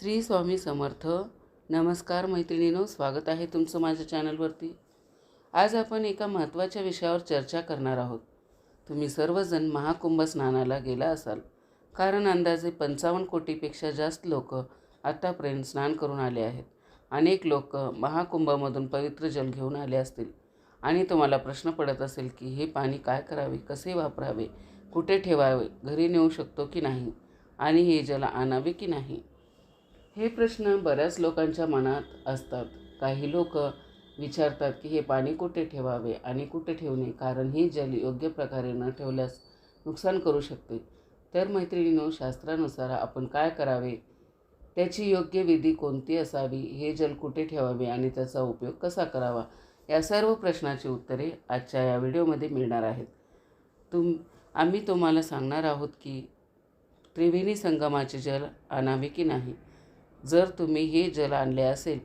श्री स्वामी समर्थ. नमस्कार मैत्रिणीनो स्वागत आहे तुमचं माझ्या चॅनलवरती. आज आपण एका महत्त्वाच्या विषयावर चर्चा करणार आहोत. तुम्ही सर्वजण महाकुंभ स्नानाला गेला असाल. कारण अंदाजे पंचावन्न कोटीपेक्षा जास्त लोक आत्तापर्यंत स्नान करून आले आहेत. अनेक लोक महाकुंभामधून पवित्र जल घेऊन आले असतील. आणि तुम्हाला प्रश्न पडत असेल की हे पाणी काय करावे कसे वापरावे कुठे ठेवावे घरी नेऊ शकतो की नाही? आणि हे जल आणावे की नाही? हे प्रश्न बऱ्याच लोकांच्या मनात असतात. काही लोक विचारतात की हे पाणी कुठे ठेवावे आणि कुठे ठेवणे? कारण हे जल योग्य प्रकारे न ठेवल्यास नुकसान करू शकते. तर मैत्रिणीनो शास्त्रानुसार आपण काय करावे? त्याची योग्य विधी कोणती असावी? हे जल कुठे ठेवावे आणि त्याचा उपयोग कसा करावा? या सर्व प्रश्नाची उत्तरे आजच्या या व्हिडिओमध्ये मिळणार आहेत. तुम आम्ही तुम्हाला सांगणार आहोत की त्रिवेणी संगमाचे जल आणावे की नाही? जर तुम्ही हे जल आणले असेल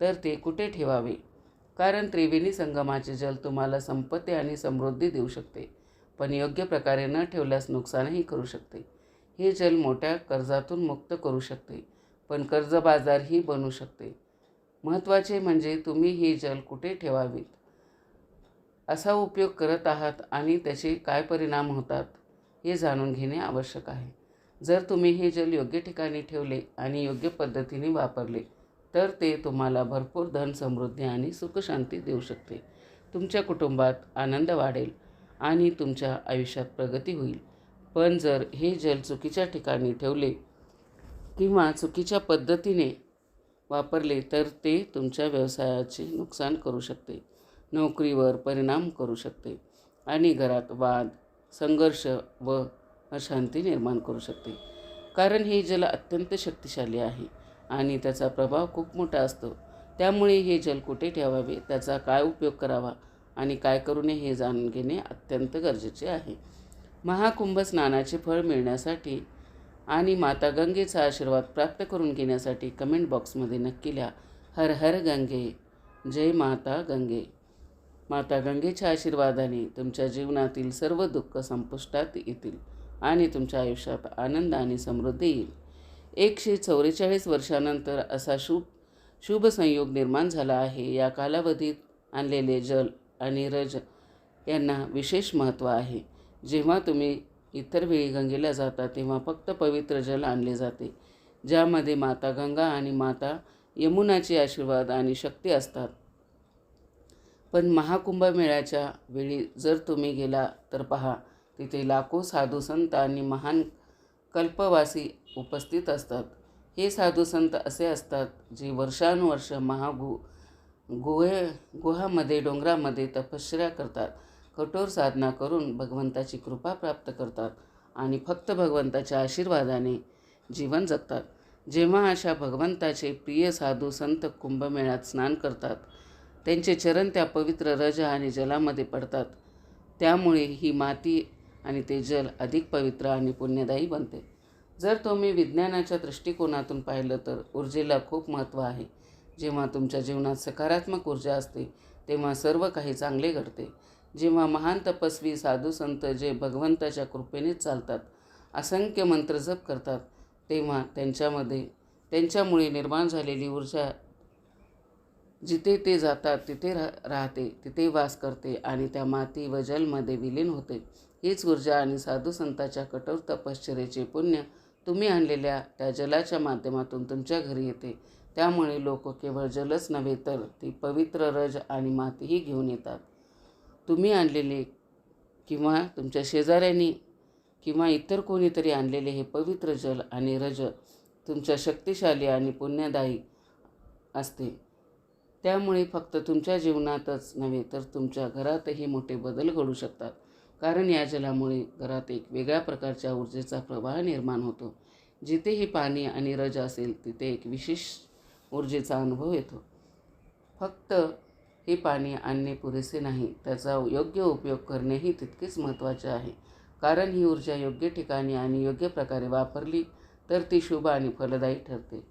तर ते कुठे ठेवावे? कारण त्रिवेणी संगमाचे जल तुम्हाला संपत्ती आणि समृद्धी देऊ शकते पण योग्य प्रकारे न ठेवल्यास नुकसानही करू शकते. हे जल मोठ्या कर्जातून मुक्त करू शकते पण कर्जबाजारही बनू शकते. महत्त्वाचे म्हणजे तुम्ही हे जल कुठे ठेवावीत? असा उपयोग करत आहात आणि त्याचे काय परिणाम होतात हे जाणून घेणे आवश्यक आहे. जर तुम्ही हे जल योग्य ठिकाणी ठेवले आणि योग्य पद्धतीने वापरले तर ते तुम्हाला भरपूर धन समृद्धी आणि सुखशांती देऊ शकते. तुमच्या कुटुंबात आनंद वाढेल आणि तुमच्या आयुष्यात प्रगती होईल. पण जर हे जल चुकीच्या ठिकाणी ठेवले किंवा चुकीच्या पद्धतीने वापरले तर ते तुमच्या व्यवसायाचे नुकसान करू शकते नोकरीवर परिणाम करू शकते आणि घरात वाद संघर्ष व अशांती निर्माण करू शकते. कारण हे जल अत्यंत शक्तिशाली आहे आणि त्याचा प्रभाव खूप मोठा असतो. त्यामुळे हे जल कुठे ठेवावे त्याचा काय उपयोग करावा आणि काय करू नये हे जाणून घेणे अत्यंत गरजेचे आहे. महाकुंभ स्नानाचे फळ मिळण्यासाठी आणि माता गंगेचा आशीर्वाद प्राप्त करून घेण्यासाठी कमेंट बॉक्समध्ये नक्की लिहा. हर हर गंगे जय माता गंगे. माता गंगेच्या आशीर्वादाने तुमच्या जीवनातील सर्व दुःख संपुष्टात येतील. आणि तुमच्या आयुष्यात आनंद आणि समृद्धी येईल. एकशे चौवेचाळीस वर्षानंतर असा शुभ शुभ संयोग निर्माण झाला आहे. या कालावधीत आणलेले जल आणि रज यांना विशेष महत्त्व आहे. जेव्हा तुम्ही इतर वेळी गंगेला जाता तेव्हा फक्त पवित्र जल आणले जाते ज्यामध्ये माता गंगा आणि माता यमुनाचे आशीर्वाद आणि शक्ती असतात. पण महाकुंभमेळ्याच्या वेळी जर तुम्ही गेला तर पहा तिथे लाखो साधू संत आणि महान कल्पवासी उपस्थित असतात. हे साधू संत असे असतात जे वर्षानुवर्ष महागु गुहे गुहामध्ये डोंगरामध्ये तपश्चर्या करतात. कठोर साधना करून भगवंताची कृपा प्राप्त करतात आणि फक्त भगवंताच्या आशीर्वादाने जीवन जगतात. जेव्हा अशा भगवंताचे प्रिय साधू संत कुंभमेळ्यात स्नान करतात त्यांचे चरण त्या पवित्र रज आणि जलामध्ये पडतात. त्यामुळे ही माती आणि ते जल अधिक पवित्र आणि पुण्यदायी बनते. जर तुम्ही विज्ञानाच्या दृष्टिकोनातून पाहिलं तर ऊर्जेला खूप महत्त्व आहे. जेव्हा तुमच्या जीवनात सकारात्मक ऊर्जा असते तेव्हा सर्व काही चांगले घडते. जेव्हा महान तपस्वी साधू संत जे भगवंताच्या कृपेनेच चालतात असंख्य मंत्र जप करतात तेव्हा त्यांच्यामध्ये त्यांच्यामुळे निर्माण झालेली ऊर्जा जिथे ते जातात तिथे रा राहते तिथे वास करते आणि त्या माती व जलमध्ये विलीन होते. हीच ऊर्जा आणि साधू संताच्या कठोर तपश्चर्याचे पुण्य तुम्ही आणलेल्या त्या जलाच्या माध्यमातून तुमच्या घरी येते. त्यामुळे लोक केवळ जलच नव्हे तर ती पवित्र रज आणि मातीही घेऊन येतात. तुम्ही आणलेले किंवा तुमच्या शेजाऱ्यांनी किंवा इतर कोणीतरी आणलेले हे पवित्र जल आणि रज तुमच्या शक्तिशाली आणि पुण्यदायी असते. त्यामुळे फक्त तुमच्या जीवनातच नव्हे तर तुमच्या घरातही मोठे बदल घडू शकतात. कारण या जलामुळे घरात एक वेगळ्या प्रकारच्या ऊर्जेचा प्रवाह निर्माण होतो. जिथेही पाणी आणि रज असेल तिथे एक विशेष ऊर्जेचा अनुभव येतो. फक्त हे पाणी आणणे पुरेसे नाही त्याचा योग्य उपयोग करणेही तितकेच महत्त्वाचे आहे. कारण ही ऊर्जा योग्य ठिकाणी आणि योग्य प्रकारे वापरली तर ती शुभ आणि फलदायी ठरते.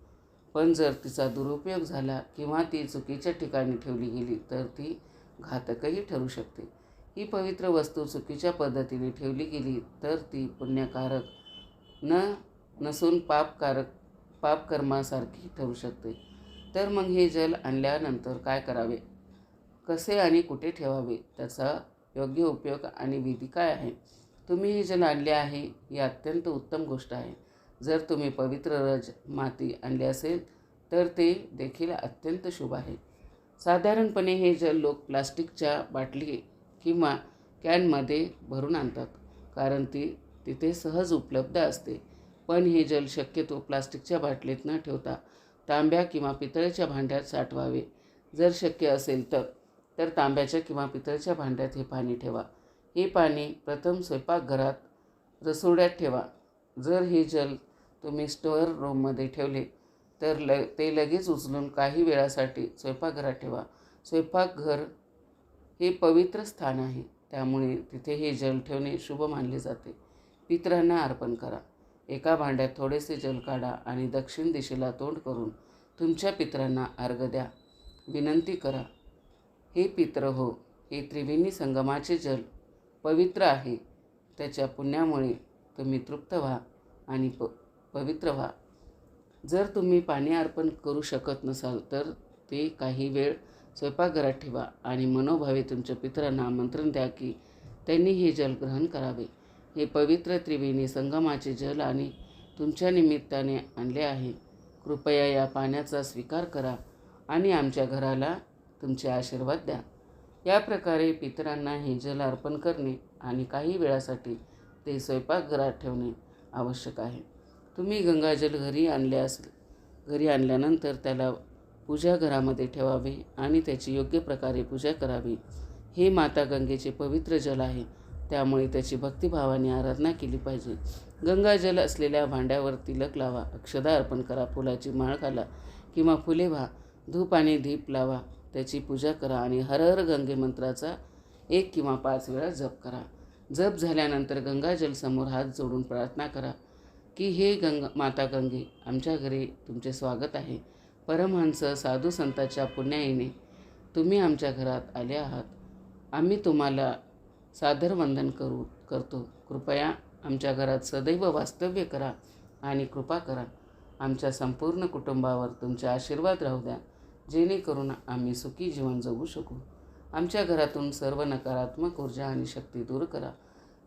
पण जर तिचा दुरुपयोग झाला किंवा ती चुकीच्या ठिकाणी ठेवली गेली तर ती घातकही ठरू शकते. ही पवित्र वस्तू चुकीच्या पद्धतीने ठेवली गेली तर ती पुण्यकारक न नसून पापकारक पापकर्मासारखी ठरू शकते. तर मग हे जल आणल्यानंतर काय करावे? कसे आणि कुठे ठेवावे? त्याचा योग्य उपयोग आणि विधी काय आहे? तुम्ही हे जल आणले आहे ही अत्यंत उत्तम गोष्ट आहे. जर तुम्ही पवित्र रज माती आणली असेल तर ते देखील अत्यंत शुभ आहे. साधारणपणे हे जल लोक प्लास्टिकच्या बाटली किंवा कॅनमध्ये भरून आणतात कारण ती तिथे सहज उपलब्ध असते. पण हे जल शक्यतो प्लास्टिकच्या बाटलीत न ठेवता तांब्या किंवा पितळेच्या भांड्यात साठवावे. जर शक्य असेल तर तर तांब्याच्या किंवा पितळेच्या भांड्यात हे पाणी ठेवा. हे पाणी प्रथम स्वयंपाकघरात रसोड्यात ठेवा. जर हे जल तुम्ही स्टोअर रूममध्ये ठेवले तर ल ते लगेच उचलून काही वेळासाठी स्वयंपाकघरात ठेवा. स्वयंपाकघर हे पवित्र स्थान आहे. त्यामुळे तिथे हे जल ठेवणे शुभ मानले जाते. पितरांना अर्पण करा. एका भांड्यात थोडेसे जल काढा आणि दक्षिण दिशेला तोंड करून तुमच्या पितरांना अर्घ द्या. विनंती करा हे पित्र हो हे त्रिवेणी संगमाचे जल पवित्र आहे. त्याच्या पुण्यामुळे तुम्ही तृप्त व्हा आणि प पवित्र व्हा. जर तुम्ही पाणी अर्पण करू शकत नसाल तर ते काही वेळ स्वयंपाकघरात ठेवा आणि मनोभावे तुमच्या पितरांना आमंत्रण द्या की त्यांनी हे जल ग्रहण करावे. हे पवित्र त्रिवेणी संगमाचे जल आणि तुमच्या निमित्ताने आणले आहे. कृपया या पाण्याचा स्वीकार करा आणि आमच्या घराला तुमचे आशीर्वाद द्या. या प्रकारे पितरांना हे जल अर्पण करणे आणि काही वेळासाठी ते स्वयंपाकघरात ठेवणे आवश्यक आहे. तुम्ही गंगाजल घरी आणल्यास घरी आणल्यानंतर त्याला पूजा घरामध्ये ठेवावे आणि त्याची योग्य प्रकारे पूजा करावी. हे माता गंगेचे पवित्र जल आहे. त्यामुळे त्याची भक्तिभावाने आराधना केली पाहिजे. गंगाजल असलेल्या भांड्यावर तिलक लावा अक्षदा अर्पण करा फुलाची माळ घाला किंवा फुले व्हा धूप आणि दीप लावा त्याची पूजा करा आणि हर हर गंगे मंत्राचा एक किंवा पाच वेळा जप करा. जप झाल्यानंतर गंगाजल समोर हात जोडून प्रार्थना करा. की हे गंगा माता गंगे आमच्या घरी तुमचे स्वागत आहे. परमहंस साधू संतांच्या पुण्याईने तुम्ही आमच्या घरात आले आहात. आम्ही तुम्हाला सादर वंदन करू करतो. कृपया आमच्या घरात सदैव वास्तव्य करा आणि कृपा करा. आमच्या संपूर्ण कुटुंबावर तुमचे आशीर्वाद राहू द्या. जेणेकरून आम्ही सुखी जीवन जगू शकू. आमच्या घरातून सर्व नकारात्मक ऊर्जा आणि शक्ती दूर करा.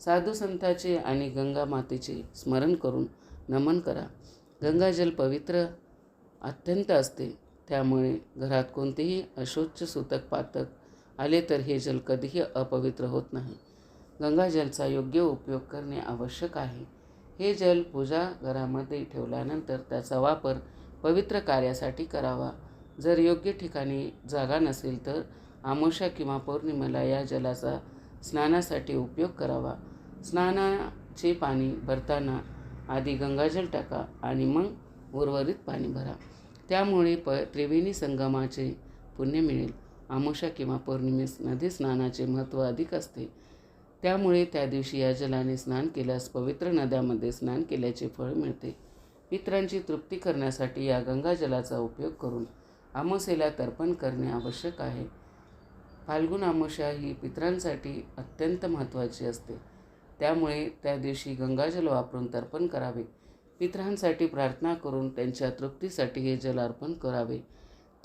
साधू संतांचे आणि गंगा मातेचे स्मरण करून नमन करा. गंगाजल पवित्र अत्यंत असते. त्यामुळे घरात कोणतेही अशोच सूतक पातक आले तर हे जल कधीही अपवित्र होत नाही. गंगाजलचा योग्य उपयोग करणे आवश्यक आहे. हे जल पूजा घरामध्ये ठेवल्यानंतर त्याचा वापर पवित्र कार्यासाठी करावा. जर योग्य ठिकाणी जागा नसेल तर आमोशा किंवा पौर्णिमेला या जलाचा स्नानासाठी उपयोग करावा. स्नानाचे पाणी भरताना आधी गंगाजल टाका आणि मग उर्वरित पाणी भरा. त्यामुळे प त्रिवेणी संगमाचे पुण्य मिळेल. आमोशा किंवा पौर्णिमेस नदी स्नानाचे महत्त्व अधिक असते. त्यामुळे त्या दिवशी या जलाने स्नान केल्यास पवित्र नद्यामध्ये स्नान केल्याचे फळ मिळते. पित्रांची तृप्ती करण्यासाठी या गंगाजलाचा उपयोग करून आमोसेला तर्पण करणे आवश्यक आहे. फाल्गुन आमोशा ही पित्रांसाठी अत्यंत महत्त्वाची असते. त्यामुळे त्या दिवशी गंगाजल वापरून तर्पण करावे. पित्रांसाठी प्रार्थना करून त्यांच्या तृप्तीसाठी हे जल अर्पण करावे.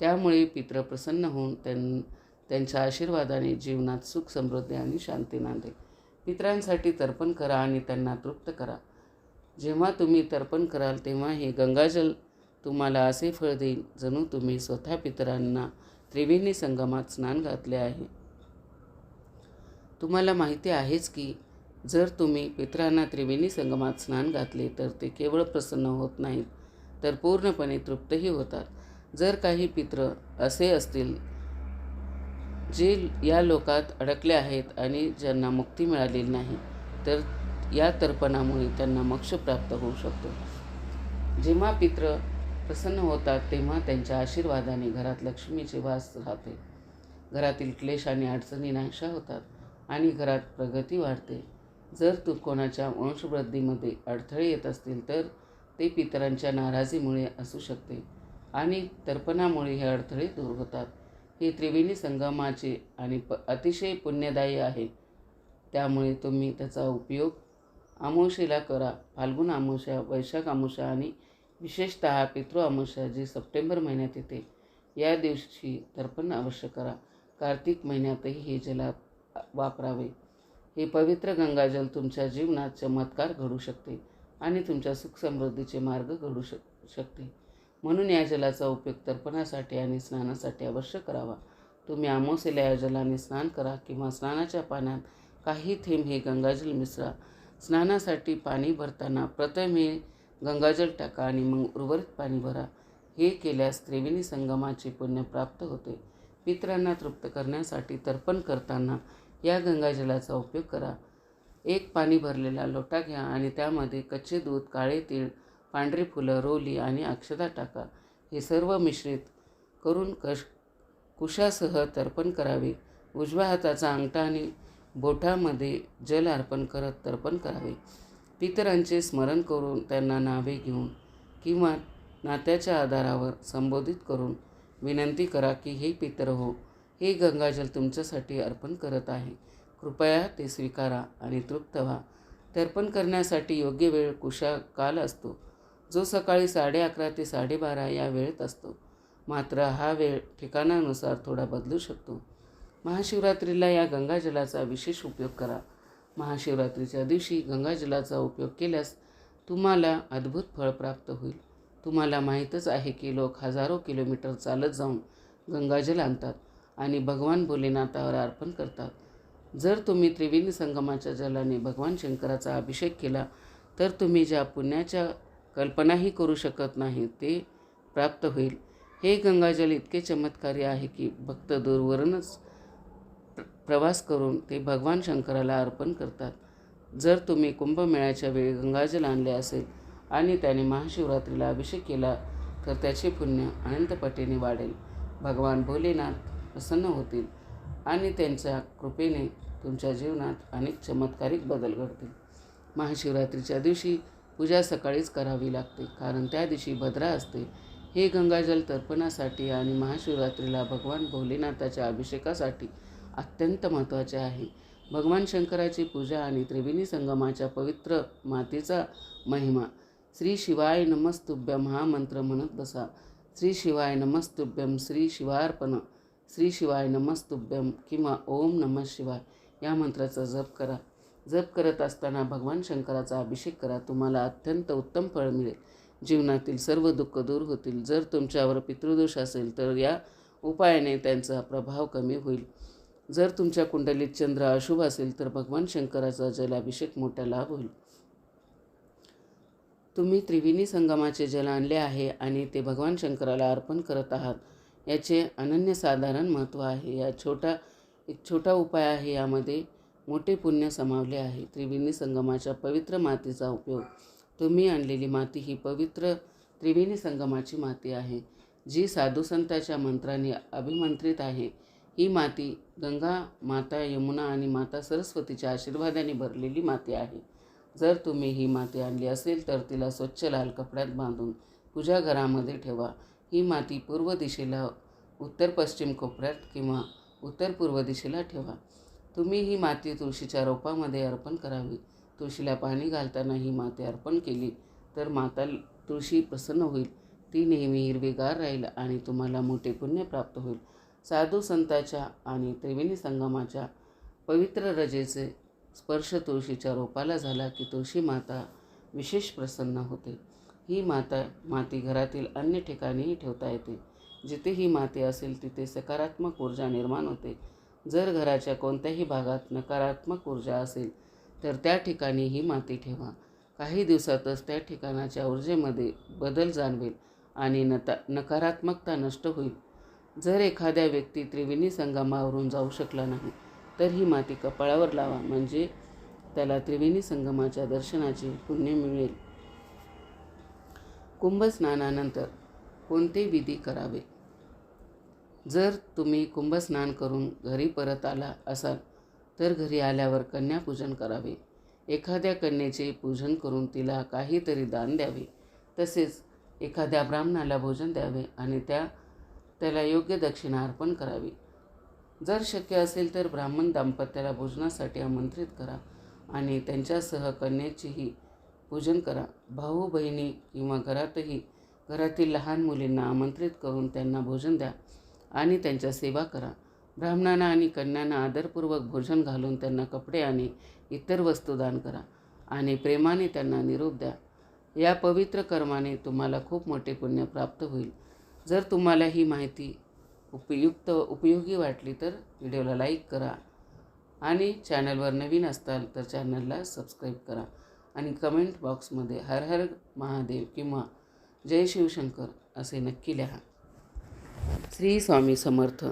त्यामुळे पित्र प्रसन्न होऊन त्यां त्यांच्या आशीर्वादाने जीवनात सुख समृद्धी आणि शांती नांदे पित्रांसाठी तर्पण करा आणि त्यांना तृप्त करा. जेव्हा तुम्ही तर्पण कराल तेव्हा हे गंगाजल तुम्हाला असे फळ देईल जणू तुम्ही स्वतः पितरांना त्रिवेणी संगमात स्नान घातले आहे. तुम्हाला माहिती आहेच की जर तुम्ही पितरांना त्रिवेणी संगमात स्नान घातले तर ते केवळ प्रसन्न होत नाहीत तर पूर्णपणे तृप्तही होतात. जर काही पित्र असे असतील जे या लोकात अडकले आहेत आणि ज्यांना मुक्ती मिळालेली नाही तर या तर्पणामुळे त्यांना मोक्ष प्राप्त होऊ शकतो. जेव्हा पित्र प्रसन्न होतात तेव्हा त्यांच्या आशीर्वादाने घरात लक्ष्मीचे वास राहते. घरातील क्लेश आणि अडचणी नाशा होतात आणि घरात प्रगती वाढते. जर तू कोणाच्या वंशवृद्धीमध्ये अडथळे येत असतील तर ते पितरांच्या नाराजीमुळे असू शकते आणि तर्पणामुळे हे अडथळे दूर होतात. हे त्रिवेणी संगमाचे आणि प अतिशय पुण्यदायी आहे. त्यामुळे तुम्ही त्याचा उपयोग आमोशेला करा. फाल्गुन आमोशा वैशाख आमोशा आणि विशेषतः पितृ आमोशा जी सप्टेंबर महिन्यात येते या दिवशी तर्पण अवश्य करा. कार्तिक महिन्यातही हे जलात वापरावे. हे पवित्र गंगाजल तुमच्या जीवनात चमत्कार घडू शकते आणि तुमच्या सुख समृद्धीचे मार्ग घडू शक शकते. म्हणून या जलाचा उपयोग तर्पणासाठी आणि स्नानासाठी अवश्य करावा. तुम्ही आमोसेल्या या जलाने स्नान करा किंवा स्नानाच्या पाण्यात काही थेंब हे गंगाजल मिसळा. स्नानासाठी पाणी भरताना प्रथम हे गंगाजल टाका आणि मग उर्वरित पाणी भरा. हे केल्यास त्रिवेणी संगमाचे पुण्य प्राप्त होते. पितरांना तृप्त करण्यासाठी तर्पण करताना या गंगाजलाचा उपयोग करा. एक पाणी भरलेला लोटा घ्या आणि त्यामध्ये कच्चे दूध काळे तीळ पांढरी फुलं रोली आणि अक्षदा टाका. हे सर्व मिश्रित करून कश कुशासह तर्पण करावे. उजव्या हाताचा अंगठा आणि बोठामध्ये जल अर्पण करत तर्पण करावे. पितरांचे स्मरण करून त्यांना नावे घेऊन किंवा नात्याच्या आधारावर संबोधित करून विनंती करा की हे पितर हो हे गंगाजल तुमच्यासाठी अर्पण करत आहे. कृपया ते स्वीकारा आणि तृप्त व्हा. तर्पण करण्यासाठी योग्य वेळ कुशा काल असतो. जो सकाळी साडे अकरा ते साडेबारा या वेळेत असतो. मात्र हा वेळ ठिकाणानुसार थोडा बदलू शकतो. महाशिवरात्रीला या गंगाजलाचा विशेष उपयोग करा. महाशिवरात्रीच्या दिवशी गंगाजलाचा उपयोग केल्यास तुम्हाला अद्भुत फळ प्राप्त होईल. तुम्हाला माहीतच आहे की लोक हजारो किलोमीटर चालत जाऊन गंगाजल आणतात. आणि भगवान भोलेनाथावर अर्पण करतात. जर तुम्ही त्रिवेणी संगमाच्या जलाने भगवान शंकराचा अभिषेक केला तर तुम्ही ज्या पुण्याच्या कल्पनाही करू शकत नाही ते प्राप्त होईल. हे गंगाजल इतके चमत्कारी आहे की भक्त दूरवरूनच प्रवास करून ते भगवान शंकराला अर्पण करतात. जर तुम्ही कुंभमेळ्याच्या वेळी गंगाजल आणले असेल आणि त्याने महाशिवरात्रीला अभिषेक केला तर त्याचे पुण्य अनंतपटीने वाढेल. भगवान भोलेनाथ प्रसन्न होतील आणि त्यांच्या कृपेने तुमच्या जीवनात अनेक चमत्कारिक बदल घडतील. महाशिवरात्रीच्या दिवशी पूजा सकाळीच करावी लागते कारण त्या दिवशी भद्रा असते. हे गंगाजल तर्पणासाठी आणि महाशिवरात्रीला भगवान भोलेनाथाच्या अभिषेकासाठी अत्यंत महत्त्वाचे आहे. भगवान शंकराची पूजा आणि त्रिवेणी संगमाच्या पवित्र मातेचा महिमा. श्री शिवाय नमस्तुभ्यम हा मंत्र म्हणत बसा. श्री शिवाय नमस्तुभ्यम श्री शिवार्पण. श्री शिवाय नमस्तुभ्यम किंवा ओम नमः शिवाय या मंत्राचा जप करा. जप करत असताना भगवान शंकराचा अभिषेक करा. तुम्हाला अत्यंत उत्तम फळ मिळेल. जीवनातील सर्व दुःख दूर होतील. जर तुमच्यावर पितृदोष असेल तर या उपायाने त्यांचा प्रभाव कमी होईल. जर तुमच्या कुंडलीत चंद्र अशुभ असेल तर भगवान शंकराचा जलाभिषेक मोठा लाभ होईल. तुम्ही त्रिवेणी संगमाचे जल आणले आहे आणि ते भगवान शंकराला अर्पण करत आहात. याचे अनन्यसाधारण महत्त्व आहे. या छोटा एक छोटा उपाय आहे. यामध्ये मोठे पुण्य समावले आहे. त्रिवेणी संगमाच्या पवित्र मातीचा उपयोग. तुम्ही आणलेली माती ही पवित्र त्रिवेणी संगमाची माती आहे. जी साधुसंताच्या मंत्राने अभिमंत्रित आहे. ही माती गंगा माता यमुना आणि माता सरस्वतीच्या आशीर्वादाने भरलेली माती आहे. जर तुम्ही ही माती आणली असेल तर तिला स्वच्छ लाल कपड्यात बांधून पूजा घरामध्ये ठेवा. ही माती पूर्व दिशेला उत्तर पश्चिम कोपऱ्यात किंवा उत्तर पूर्व दिशेला ठेवा. तुम्ही ही माती तुळशीच्या रोपामध्ये अर्पण करावी. तुळशीला पाणी घालताना ही माती अर्पण केली तर माता तुळशी प्रसन्न होईल. ती नेहमी हिरवीगार राहील आणि तुम्हाला मोठे पुण्य प्राप्त होईल. साधू संताच्या आणि त्रिवेणी संगमाच्या पवित्र रजेचे स्पर्श तुळशीच्या रोपाला झाला की तुळशी माता विशेष प्रसन्न होते. ही माता माती घरातील अन्य ठिकाणीही ठेवता येते. जिथे ही माती असेल तिथे सकारात्मक ऊर्जा निर्माण होते. जर घराच्या कोणत्याही भागात नकारात्मक ऊर्जा असेल तर त्या ठिकाणी ही माती ठेवा. काही दिवसातच त्या ठिकाणाच्या ऊर्जेमध्ये बदल जाणवेल आणि नता नकारात्मकता नष्ट होईल. जर एखाद्या व्यक्ती त्रिवेणी संगमावरून जाऊ शकला नाही तर ही माती कपाळावर लावा. म्हणजे त्याला त्रिवेणी संगमाच्या दर्शनाचे पुण्य मिळेल. कुंभस्नानानंतर कोणते विधी करावे? जर तुम्ही कुंभस्नान करून घरी परत आला असाल तर घरी आल्यावर कन्यापूजन करावे. एखाद्या कन्येचे पूजन करून तिला काहीतरी दान द्यावे. तसेच एखाद्या ब्राह्मणाला भोजन द्यावे आणि त्या त्याला योग्य दक्षिणा अर्पण करावी. जर शक्य असेल तर ब्राह्मण दाम्पत्याला भोजनासाठी आमंत्रित करा आणि त्यांच्यासह कन्येचीही पूजन करा. भाऊ बहिणी किंवा घरातही घरातील लहान मुलींना आमंत्रित करून त्यांना भोजन द्या आणि त्यांच्या सेवा करा. ब्राह्मणांना आणि कन्यांना आदरपूर्वक भोजन घालून त्यांना कपडे आणि इतर वस्तू दान करा आणि प्रेमाने त्यांना निरोप द्या. या पवित्र कर्माने तुम्हाला खूप मोठे पुण्य प्राप्त होईल. जर तुम्हाला ही माहिती उपयुक्त उपयोगी वाटली तर व्हिडिओला लाईक करा आणि चॅनलवर नवीन असताल तर चॅनलला सबस्क्राईब करा. आणि कमेंट बॉक्समध्ये हर हर महादेव किंवा जय शिवशंकर असे नक्की लिहा. श्री स्वामी समर्थ.